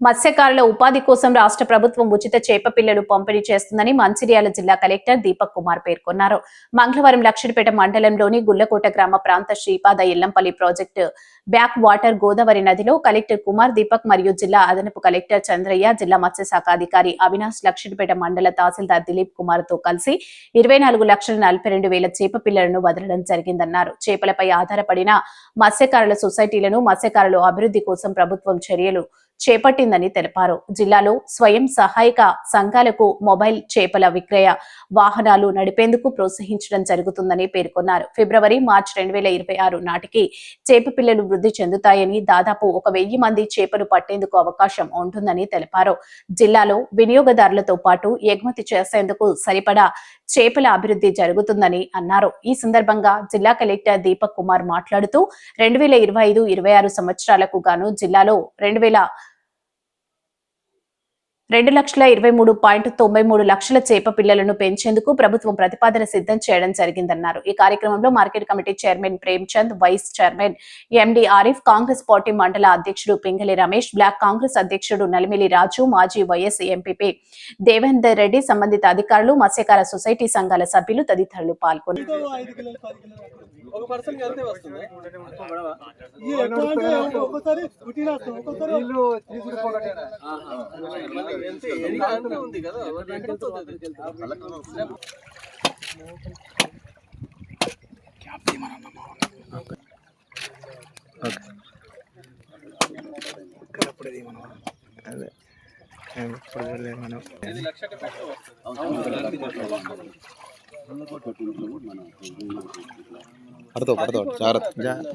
మత్స్యకారుల ఉపాధి కోసం రాష్ట్ర ప్రభుత్వం ఉచిత చేప పిల్లలు పంపిణీ చేస్తుందని మంచిర్యాల జిల్లా కలెక్టర్ దీపక్ కుమార్ పేర్కొన్నారు. మంగళవారం లక్షడిపేట మండలంలోని గుల్లకోట గ్రామ ప్రాంత Sripada Yellampalli project back water Godavari నదిలో కలెక్టర్ కుమార్ దీపక్ మరియు జిల్లా అదనపు కలెక్టర్ చంద్రయ్య జిల్లా మత్స్యశాఖ అధికారి అవినాష్ లక్షడిపేట మండల తహసీల్దార్ దిలీప్ కుమార్తో కలిసి ఇరవై నాలుగు లక్షల నలభై రెండు వేల చేప పిల్లలను వదలడం జరిగిందన్నారు. చేపలపై ఆధారపడిన మత్స్యకారుల సొసైటీలను మత్స్యకారుల అభివృద్ధి కోసం ప్రభుత్వం చర్యలు చేపట్టిందని తెలిపారు. జిల్లాలో స్వయం సహాయక సంఘాలకు మొబైల్ చేపల విక్రయ వాహనాలు నడిపేందుకు ప్రోత్సహించడం జరుగుతుందని పేర్కొన్నారు. ఫిబ్రవరి మార్చి రెండు వేల ఇరవై ఆరు నాటికి చేప పిల్లలు వృద్ధి చెందుతాయని దాదాపు ఒక వెయ్యి మంది చేపలు పట్టేందుకు అవకాశం ఉంటుందని తెలిపారు. జిల్లాలో వినియోగదారులతో పాటు ఎగుమతి చేసేందుకు సరిపడా చేపల అభివృద్ధి జరుగుతుందని అన్నారు. ఈ సందర్భంగా జిల్లా కలెక్టర్ దీపక్ కుమార్ మాట్లాడుతూ రెండు వేల ఇరవై ఐదు ఇరవై ఆరు సంవత్సరాలకు గాను జిల్లాలో రెండు వేల రెండు లక్షల ఇరవై మూడు పాయింట్ తొంభై మూడు లక్షల చేప పిల్లలను పెంచేందుకు ప్రభుత్వం ప్రతిపాదన సిద్ధం చేయడం జరిగిందన్నారు. ఈ కార్యక్రమంలో market committee chairman Premchand vice chairman MD Arif Congress party మండల అధ్యక్షుడు పింగళి రమేష్ బ్లాక్ కాంగ్రెస్ అధ్యక్షుడు నలిమిలి రాజు మాజీ వైఎస్ ఎంపీపీ దేవేందర్ రెడ్డి సంబంధిత అధికారులు మత్స్యకార సొసైటీ సంఘాల సభ్యులు తదితరులు పాల్గొన్నారు. ఉంది కదా? లక్ష పెట్టు పడతావు పడతావు జాగ్రత్త.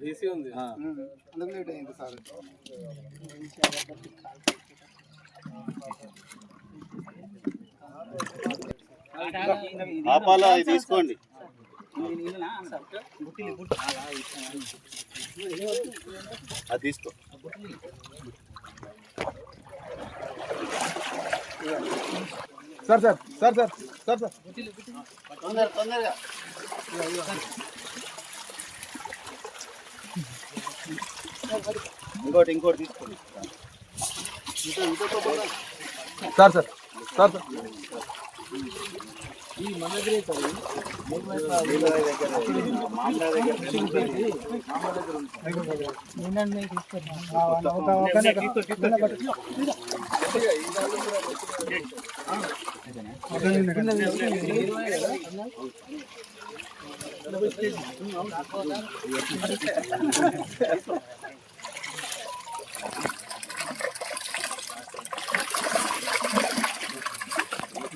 బీసీ ఉంది. ఆపాలా? ఇది తీసుకోండి. అది తీసుకో. Sir sir sir sir sir sir. తొందర తొందరగా. ఇంకోటి ఇంకోటి తీసుకోండి. Sir sir sir sir.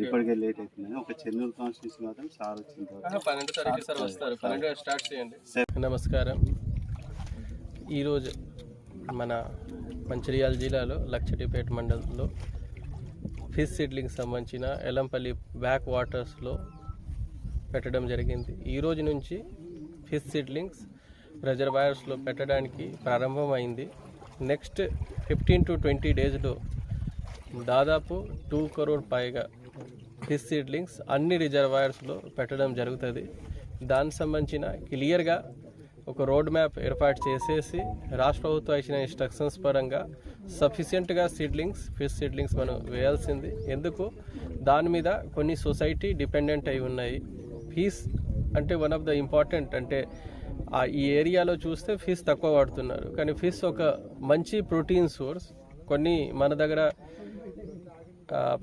ఇప్పటికే లేట్ అవుతుంది ఒక చెన్నూరు కాన్స్టిట్యూన్సీ మాత్రం సార్ తర్వాత. పన్నెండు తారీఖు సార్ వస్తారు. పన్నెండు స్టార్ట్ చేయండి. నమస్కారం. ఈరోజు మన మంచిర్యాల జిల్లాలో లక్షటిపేట మండలంలో ఫిష్ సీడ్లింగ్ సంబంధించిన ఎలంపల్లి బ్యాక్ వాటర్స్లో పెట్టడం జరిగింది. ఈ రోజు నుంచి ఫిష్ సీడ్లింగ్స్ రిజర్వాయర్స్లో పెట్టడానికి ప్రారంభమైంది. నెక్స్ట్ ఫిఫ్టీన్ టు ట్వంటీ డేస్లో దాదాపు టూ కరోడ్ పైగా ఫిష్ సీడ్లింగ్స్ అన్ని రిజర్వాయర్స్లో పెట్టడం జరుగుతుంది. దానికి సంబంధించిన క్లియర్గా ఒక రోడ్ మ్యాప్ ఏర్పాటు చేసేసి రాష్ట్ర ప్రభుత్వం ఇచ్చిన ఇన్స్ట్రక్షన్స్ పరంగా సఫిషియెంట్గా సీడ్లింగ్స్ ఫిష్ సీడ్లింగ్స్ మనం వేయాల్సింది. ఎందుకు? దాని మీద కొన్ని సొసైటీ డిపెండెంట్ అయి ఉన్నాయి. ఫీజ్ అంటే వన్ ఆఫ్ ద ఇంపార్టెంట్ అంటే ఆ ఈ ఏరియాలో చూస్తే ఫిష్ తక్కువ వాడుతున్నారు. కానీ ఫిష్ ఒక మంచి ప్రోటీన్ సోర్స్ కొన్ని మన దగ్గర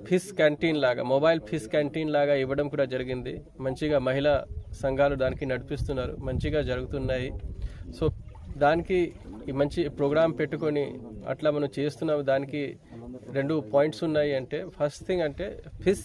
ఫిష్ క్యాంటీన్ లాగా మొబైల్ ఫిష్ క్యాంటీన్ లాగా ఇవ్వడం కూడా జరిగింది. మంచిగా మహిళా సంఘాలు దానికి నడిపిస్తున్నారు. మంచిగా జరుగుతున్నాయి. సో దానికి ఈ మంచి ప్రోగ్రాం పెట్టుకొని అట్లా మనం చేస్తున్నాం దానికి రెండు పాయింట్స్ ఉన్నాయి అంటే ఫస్ట్ థింగ్ అంటే ఫిష్